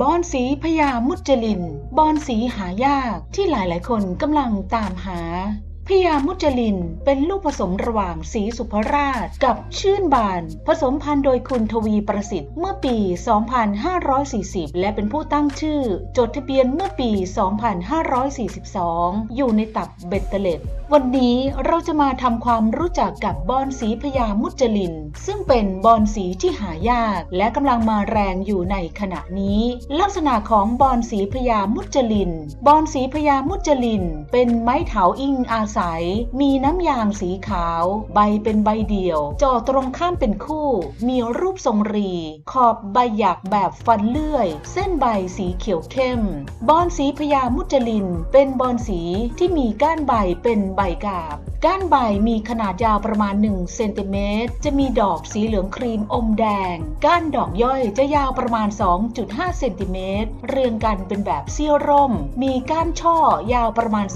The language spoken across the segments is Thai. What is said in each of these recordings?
บอนสีพญามุจลิน บอนสีหายากที่หลายๆ คนกำลังตามหา พญามุจลิน เป็นลูกผสมระหว่างสีสุภราช กับชื่นบาน ผสมพันธุ์โดยคุณทวีประสิทธิ์ เมื่อปี 2540 และเป็นผู้ตั้งชื่อ จดทะเบียนเมื่อปี 2542 อยู่ในตับเบตเตเล็ด วันนี้เราจะมาทำความรู้จักกับบอนสีพญามุจลิน ซึ่งเป็นบอนสีที่หายาก และกำลังมาแรงอยู่ในขณะนี้ ลักษณะของบอนสีพญามุจลิน บอนสีพญามุจลิน เป็นไม้เถาอิงอาศัยมีน้ำยางสีขาว ใบเป็นใบเดี่ยวจ่อตรงข้ามเป็นคู่ มีรูปทรงรี ขอบใบหยักแบบฟันเลื่อย เส้นใบสีเขียวเข้ม บอนสีพญามุจลิน เป็นบอนสีที่มีก้านใบเป็นใบกาบ ก้านใบมีขนาดยาวประมาณ 1 เซนติเมตร จะมีดอกสีเหลืองครีมอมแดง ก้านดอกย่อยจะยาวประมาณ 2.5 เซนติเมตร เรียงกันเป็นแบบเสี้ยวร่ม มีก้านช่อยาวประมาณ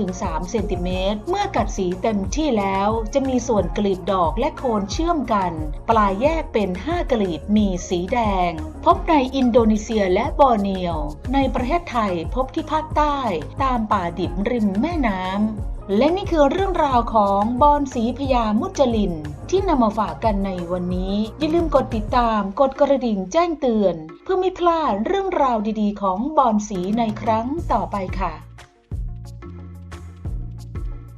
2-3 เซนติเมตร เมื่อกัดสีเต็มที่แล้ว จะมีส่วนกลีบดอกและโคนเชื่อมกัน ปลายแยกเป็น 5 กลีบมีสีแดง พบในอินโดนีเซียและบอร์เนียว ในประเทศไทยพบที่ภาคใต้ ตามป่าดิบริมแม่น้ำ และนี่คือเรื่องราวของบอนสีพญามุจลิน ที่นำมาฝากกันในวันนี้ อย่าลืมกดติดตาม กดกระดิ่งแจ้งเตือน เพื่อไม่พลาดเรื่องราวดีๆ ของบอนสีในครั้งต่อไปค่ะ